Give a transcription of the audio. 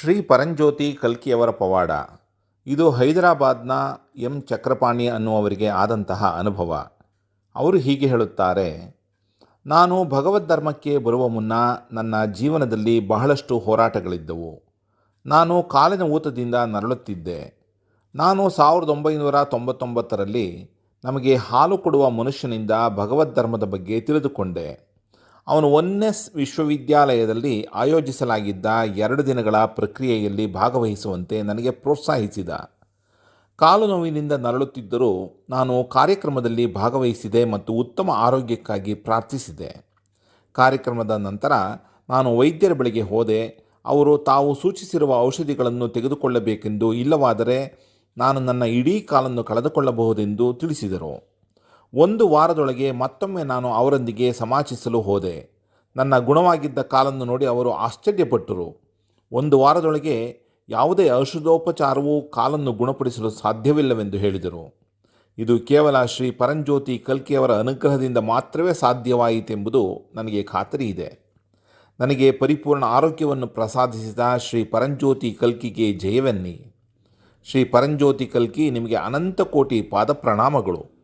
ಶ್ರೀ ಪರಂಜ್ಯೋತಿ ಕಲ್ಕಿಯವರ ಪವಾಡ. ಇದು ಹೈದರಾಬಾದ್ನ ಎಂ. ಚಕ್ರಪಾಣಿ ಅನ್ನುವರಿಗೆ ಆದಂತಹ ಅನುಭವ. ಅವರು ಹೀಗೆ ಹೇಳುತ್ತಾರೆ, ನಾನು ಭಗವದ್ ಧರ್ಮಕ್ಕೆ ಬರುವ ಮುನ್ನ ನನ್ನ ಜೀವನದಲ್ಲಿ ಬಹಳಷ್ಟು ಹೋರಾಟಗಳಿದ್ದವು. ನಾನು ಕಾಲಿನ ಊತದಿಂದ ನರಳುತ್ತಿದ್ದೆ. ನಾನು ಸಾವಿರದ ಒಂಬೈನೂರ ತೊಂಬತ್ತೊಂಬತ್ತರಲ್ಲಿ ನಮಗೆ ಹಾಲು ಕೊಡುವ ಮನುಷ್ಯನಿಂದ ಭಗವದ್ ಧರ್ಮದ ಬಗ್ಗೆ ತಿಳಿದುಕೊಂಡೆ. ಅವನು ಒನ್ನೆಸ್ ವಿಶ್ವವಿದ್ಯಾಲಯದಲ್ಲಿ ಆಯೋಜಿಸಲಾಗಿದ್ದ ಎರಡು ದಿನಗಳ ಪ್ರಕ್ರಿಯೆಯಲ್ಲಿ ಭಾಗವಹಿಸುವಂತೆ ನನಗೆ ಪ್ರೋತ್ಸಾಹಿಸಿದ. ಕಾಲು ನೋವಿನಿಂದ ನರಳುತ್ತಿದ್ದರೂ ನಾನು ಕಾರ್ಯಕ್ರಮದಲ್ಲಿ ಭಾಗವಹಿಸಿದೆ ಮತ್ತು ಉತ್ತಮ ಆರೋಗ್ಯಕ್ಕಾಗಿ ಪ್ರಾರ್ಥಿಸಿದೆ. ಕಾರ್ಯಕ್ರಮದ ನಂತರ ನಾನು ವೈದ್ಯರ ಬಳಿಗೆ ಹೋದೆ. ಅವರು ತಾವು ಸೂಚಿಸಿರುವ ಔಷಧಿಗಳನ್ನು ತೆಗೆದುಕೊಳ್ಳಬೇಕೆಂದು ಇಲ್ಲವಾದರೆ ನಾನು ನನ್ನ ಇಡೀ ಕಾಲನ್ನು ಕಳೆದುಕೊಳ್ಳಬಹುದೆಂದು ತಿಳಿಸಿದರು. ಒಂದು ವಾರದೊಳಗೆ ಮತ್ತೊಮ್ಮೆ ನಾನು ಅವರೊಂದಿಗೆ ಸಮಾಚಿಸಲು ಹೋದೆ. ನನ್ನ ಗುಣವಾಗಿದ್ದ ಕಾಲನ್ನು ನೋಡಿ ಅವರು ಆಶ್ಚರ್ಯಪಟ್ಟರು. ಒಂದು ವಾರದೊಳಗೆ ಯಾವುದೇ ಔಷಧೋಪಚಾರವೂ ಕಾಲನ್ನು ಗುಣಪಡಿಸಲು ಸಾಧ್ಯವಿಲ್ಲವೆಂದು ಹೇಳಿದರು. ಇದು ಕೇವಲ ಶ್ರೀ ಪರಂಜ್ಯೋತಿ ಕಲ್ಕಿಯವರ ಅನುಗ್ರಹದಿಂದ ಮಾತ್ರವೇ ಸಾಧ್ಯವಾಯಿತೆಂಬುದು ನನಗೆ ಖಾತರಿ ಇದೆ. ನನಗೆ ಪರಿಪೂರ್ಣ ಆರೋಗ್ಯವನ್ನು ಪ್ರಸಾದಿಸಿದ ಶ್ರೀ ಪರಂಜ್ಯೋತಿ ಕಲ್ಕಿಗೆ ಜಯವನ್ನಿ. ಶ್ರೀ ಪರಂಜ್ಯೋತಿ ಕಲ್ಕಿ ನಿಮಗೆ ಅನಂತ ಕೋಟಿ ಪಾದ ಪ್ರಣಾಮಗಳು